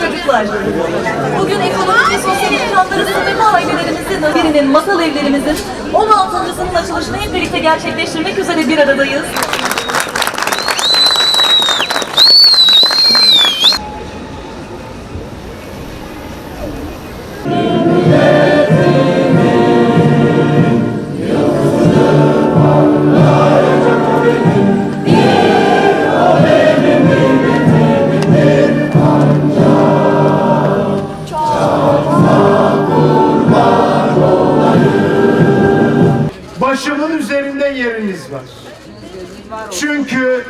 Çocuklar, bugün ekonomik ve sosyal imkanlarımızın ve ailelerimizin birinin masal evlerimizin 16. sınıf açılışını hep birlikte gerçekleştirmek üzere bir aradayız. Başımın üzerinde yeriniz var. Çünkü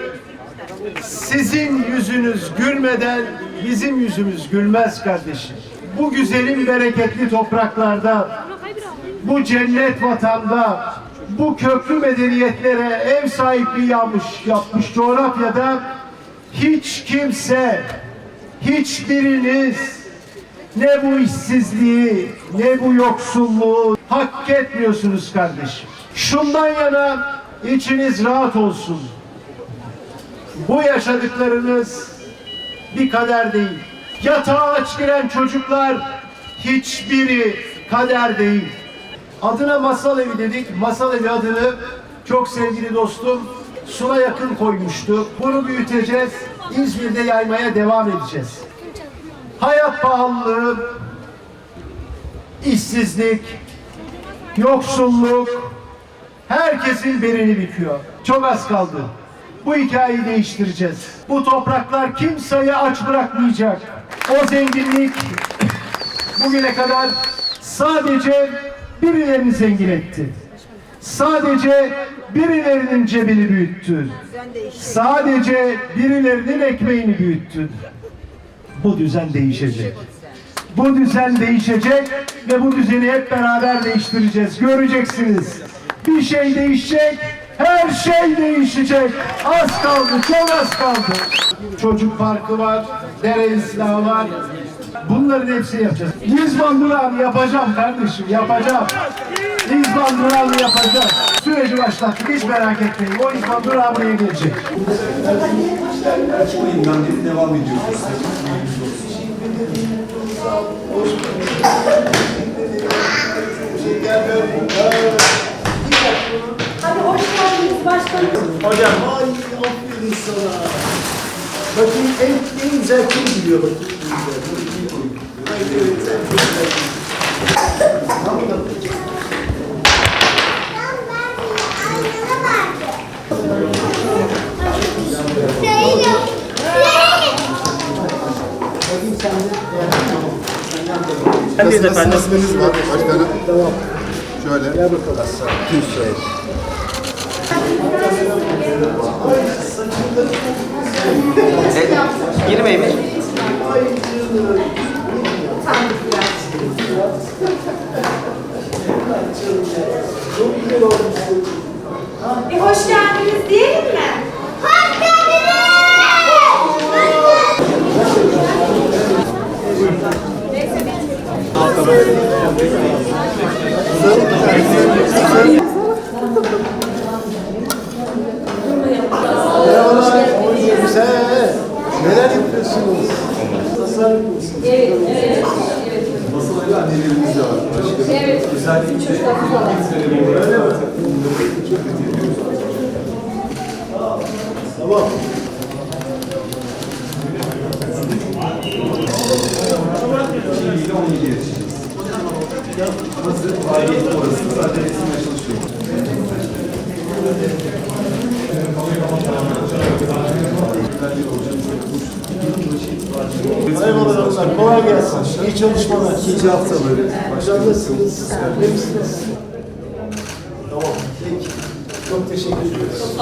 sizin yüzünüz gülmeden bizim yüzümüz gülmez kardeşim. Bu güzelim bereketli topraklarda, bu cennet vatanda, bu köklü medeniyetlere ev sahipliği yapmış, yapmış coğrafyada hiç kimse, hiçbiriniz ne bu işsizliği, ne bu yoksulluğu hak etmiyorsunuz kardeşim. Şundan yana içiniz rahat olsun. Bu yaşadıklarınız bir kader değil. Yatağa aç giren çocuklar hiçbiri kader değil. Adına masal evi dedik. Masal evi adını çok sevgili dostum Suna yakın koymuştu. Bunu büyüteceğiz. İzmir'de yaymaya devam edeceğiz hayat pahalılığı, işsizlik, yoksulluk herkesin belini büküyor. Çok az kaldı. Bu hikayeyi değiştireceğiz. Bu topraklar kimseyi aç bırakmayacak. O zenginlik bugüne kadar sadece birilerini zengin etti. Sadece birilerinin cebini büyüttü. Sadece birilerinin ekmeğini büyüttü. Bu düzen değişecek. Bu düzen değişecek ve bu düzeni hep beraber değiştireceğiz. Göreceksiniz. Bir şey değişecek, her şey değişecek. Az kaldı, çok az kaldı. Çocuk parkı var, dere ıslahı var. Bunların hepsini yapacağız. İzban durağını yapacağım kardeşim, yapacağım. İzban durağını yapacağım. Süreci başlattık, hiç merak etmeyin. O İzban durağı buraya gelecek. ayından beri devam ediyoruz. Hadi Hocam. Ay aferin sana. Bakayım en, en güzel kim biliyor bakayım. en güzel. Ay evet sen çok güzel. Tamam mı? Sen de. Efendim. Kasımız var başkanım. Tamam. Şöyle. Gel bakalım. Tüs. Girmeyin mi? E hoş geldiniz diyelim mi? Hoş geldiniz. Merhabalar. Neler yapıyorsunuz? Tasarım yapıyorsunuz. Evet, evet. Masal öyle annelerimiz de var. Başkanım. Evet. Özellikle Öyle mi? Tamam. ile 17 yaşındayız. Hazır aile orası. Zaten resimle çalışıyor. Gelsin. İyi çalışmalar. İkinci haftaları. Nasılsınız? Temizsiniz. Tamam. Peki. Çok teşekkür ediyoruz.